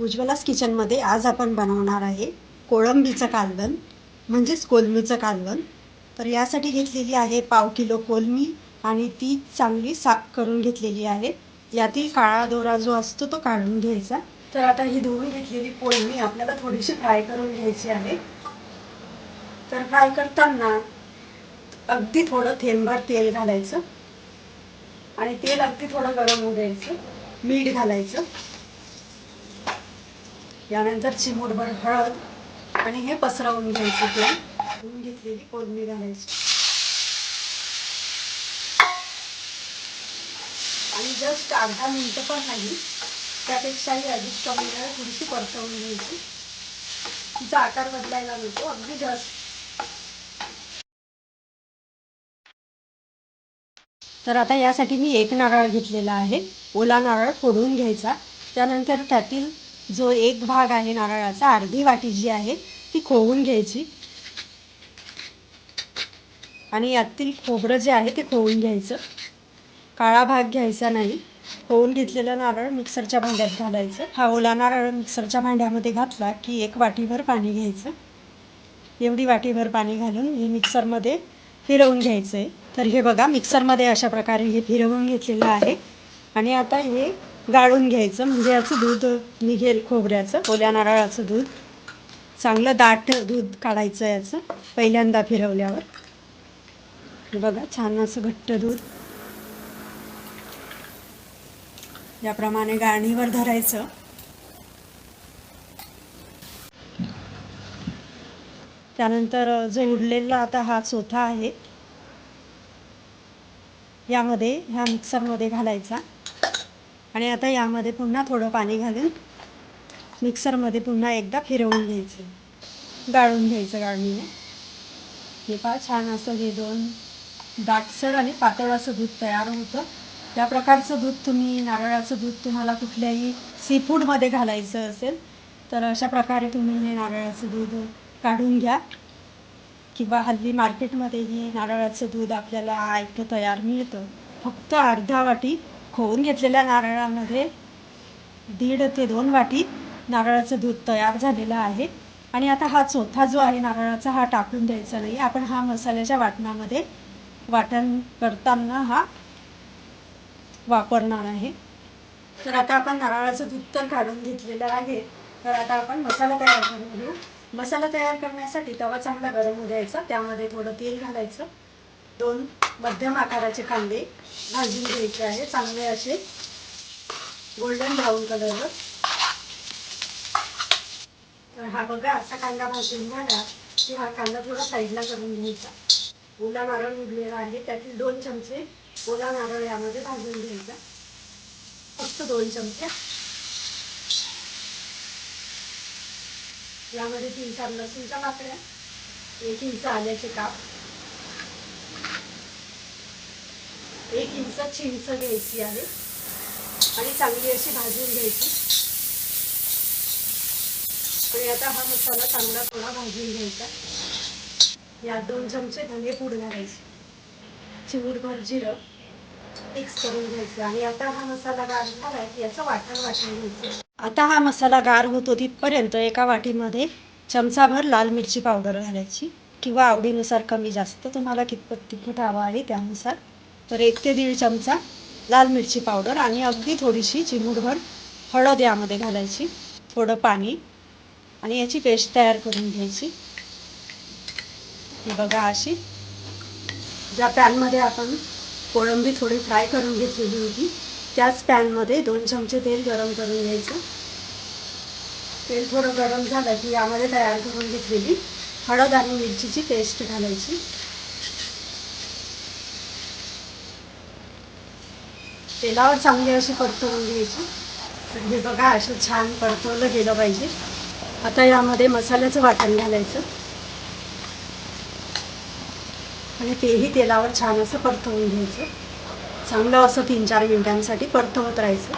उज्ज्वलास किचनमध्ये आज आपण बनवणार आहे कोळंबीचं कालवण म्हणजेच कोलमीचं कालवण. तर यासाठी घेतलेली आहे पाव किलो कोलमी आणि ती चांगली साफ करून घेतलेली आहे. यातील काळा दोरा जो असतो तो काढून घ्यायचा. तर आता ही धुवून घेतलेली कोलमी आपल्याला थोडीशी फ्राय करून घ्यायची आहे. तर फ्राय करताना अगदी थोडं थेंबभर तेल घालायचं आणि तेल अगदी थोडं गरम होऊ द्यायचं मीठ घालायचं. यानंतर चिमूटभर हळद आणि हे पसरवून घ्यायचं तेल धुवून घेतलेली कोलमी घालायची. आणि जस्ट अर्धा मिनिटं पण नाही त्यापेक्षाही अधिक कमी वेळ थोडीशी परतवून घ्यायची. तिचा आकार बदलायला नको अगदी जस्ट. तर आता यासाठी मी एक नारळ घेतलेला आहे. ओला नारळ फोडून घ्यायचा. त्यानंतर त्यातील जो एक भाग आहे नारळाचा अर्धी वाटी जी आहे ती खोवून घ्यायची. आणि यातील खोबरं जे आहे ते खोवून घ्यायचं. काळा भाग घ्यायचा नाही. खोवून घेतलेला नारळ मिक्सरच्या भांड्यात घालायचं. हा ओला नारळ मिक्सरच्या भांड्यामध्ये घातला की एक वाटीभर पाणी घ्यायचं. एवढी वाटीभर पाणी घालून हे मिक्सरमध्ये फिरवून घ्यायचं आहे तर हे बघा मिक्सरमध्ये अशा प्रकारे हे फिरवून घेतलेलं आहे. आणि आता हे गाळून घ्यायचं. म्हणजे याचं दूध निघेल खोबऱ्याचं ओल्या नारळाचं दूध. चांगलं दाट दूध काढायचं याचं पहिल्यांदा फिरवल्यावर. बघा छान असं घट्ट दूध. याप्रमाणे गाळणीवर धरायचं. त्यानंतर जो उरलेला आता हा चोथा आहे यामध्ये ह्या मिक्सरमध्ये घालायचा. आणि आता यामध्ये पुन्हा थोडं पाणी घालून मिक्सरमध्ये पुन्हा एकदा फिरवून घ्यायचं. गाळून घ्यायचं गाळणीने. हे फार छान असं हे दोन दाटसर आणि पातळ असं दूध तयार होतं. त्या प्रकारचं दूध तुम्ही नारळाचं दूध तुम्हाला कुठल्याही सी फूडमध्ये घालायचं असेल तर अशा प्रकारे तुम्ही हे नारळाचं दूध काढून घ्या. किंवा हल्ली मार्केटमध्येही नारळाचं दूध आपल्याला ऐकं तयार मिळतं. फक्त अर्धा वाटी खोवून घेतलेल्या नारळामध्ये दीड ते दोन वाटी नारळाचं दूध तयार झालेलं आहे. आणि आता हा चोथा जो आहे नारळाचा हा टाकून द्यायचा नाही. आपण हा मसाल्याच्या वाटणामध्ये वाटण करताना हा वापरणार आहे. तर आता आपण नारळाचं दूध तर काढून घेतलेलं आहे. तर आता आपण मसाला तयार करून घेऊ. मसाला तयार करण्यासाठी तवा चांगला गरम होऊ द्यायचा. त्यामध्ये थोडं तेल घालायचं. दोन मध्यम आकाराचे कांदे भाजून घ्यायचे आहे. चांगले असे गोल्डन ब्राऊन कलरवर तर हा बघा असा कांदा भाजून झाला की हा कांदा थोडा साईडला करून घ्यायचा. ओला नारळ उरलेला आहे. त्यातील दोन चमचे ओला नारळ यामध्ये भाजून घ्यायचा. फक्त दोन चमचे. यामध्ये तीन चार लसूणच्या पाकळ्या एक इंच आल्याचे काप. एक इंच चिंच घ्यायची आहे. आणि चांगली अशी भाजून घ्यायची. आणि आता हा मसाला चांगला थोडा भाजून घ्यायचा. यात दोन चमचे धने पूड घालायचे. चिमूटभर जिरं मिक्स करून घ्यायचं. आणि आता हा मसाला गार झाला याचं वाटण वाटून घ्यायचं. आता हा मसाला गार होतो तिथपर्यंत एका वाटीमध्ये चमचाभर लाल मिरची पावडर घालायची. किंवा आवडीनुसार कमी जास्त. तुम्हाला कितपत तिखट हवा आहे त्यानुसार तर एक ते दीड चमचा लाल मिरची पावडर आणि अगदी थोडीशी चिमूटभर हळद यामध्ये घालायची थोडं पाणी आणि याची पेस्ट तयार करून घ्यायची. ही बघा अशी ज्या पॅनमध्ये आपण कोळंबी थोडी फ्राय करून घेतलेली होती त्याच पॅनमध्ये दोन चमचे तेल गरम करून घ्यायचं. तेल थोडं गरम झालं की यामध्ये तयार करून घेतलेली हळद आणि मिरचीची पेस्ट घालायची. तेलावर चांगली अशी परतवून घ्यायची. म्हणजे बघा असं छान परतवलं गेलं पाहिजे. आता यामध्ये मसाल्याचं वाटण घालायचं. आणि तेही तेलावर छान असं परतवून घ्यायचं. चांगलं असं तीन चार मिनिटांसाठी परतवत राहायचं.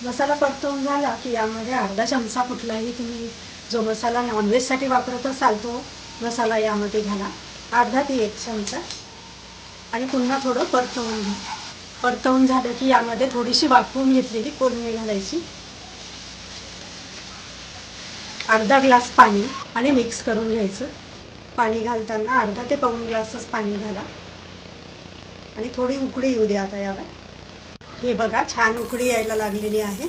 मसाला परतवून झाला की यामध्ये अर्धा चमचा कुठलाही तुम्ही जो मसाला नॉनव्हेजसाठी वापरत असाल तो मसाला यामध्ये घाला. अर्धा ते एक चमचा. आणि पुन्हा थोडं परतवून घ्या. परतवून झालं की यामध्ये थोडीशी वाफवून घेतलेली कोळमी घालायची अर्धा ग्लास पाणी आणि मिक्स करून घ्यायचं. पाणी घालताना अर्धा ते पाऊन ग्लासच पाणी घाला. आणि थोडी उकळी येऊ द्या आता यावर. हे बघा छान उकळी यायला लागलेली आहे.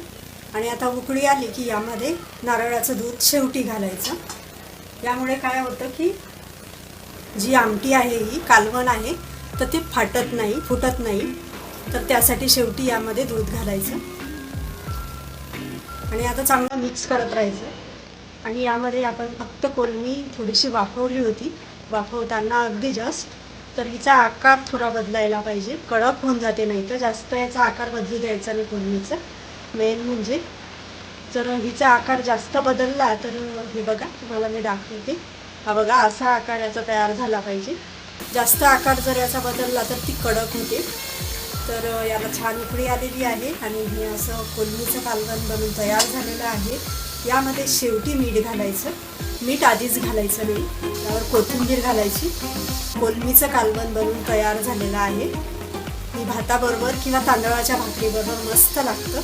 आणि आता उकळी आली की यामध्ये नारळाचं दूध शेवटी घालायचं. यामुळे काय होतं की जी आमटी आहे ही कालवण आहे तर ती फाटत नाही फुटत नाही. तर त्यासाठी शेवटी यामध्ये दूध घालायचं. आणि आता चांगलं मिक्स करत राहायचं. आणि यामध्ये आपण फक्त कोलमी थोडीशी वाफवली होती. वाफवताना अगदी जस्ट तर हिचा आकार थोडा बदलायला पाहिजे. कडक होऊन जाते नाही तर जास्त याचा आकार बदलू द्यायचा नाही कोलमीचा. मेन म्हणजे जर हिचा आकार जास्त बदलला तर हे बघा तुम्हाला मी दाखवते. हा बघा असा आकार याचा तयार झाला पाहिजे. जास्त आकार जर याचा बदलला तर ती कडक होते. तर याला छान उकळी आलेली आहे आणि हे असं कोलमीचं कालवण बनून तयार झालेलं आहे. यामध्ये शेवटी मीठ घालायचं. मीठ आधीच घालायचं नाही त्यावर कोथिंबीर घालायची. कोलमीचं कालवण बनून तयार झालेलं आहे. ही भाताबरोबर किंवा तांदळाच्या भाकरीबरोबर मस्त लागतं.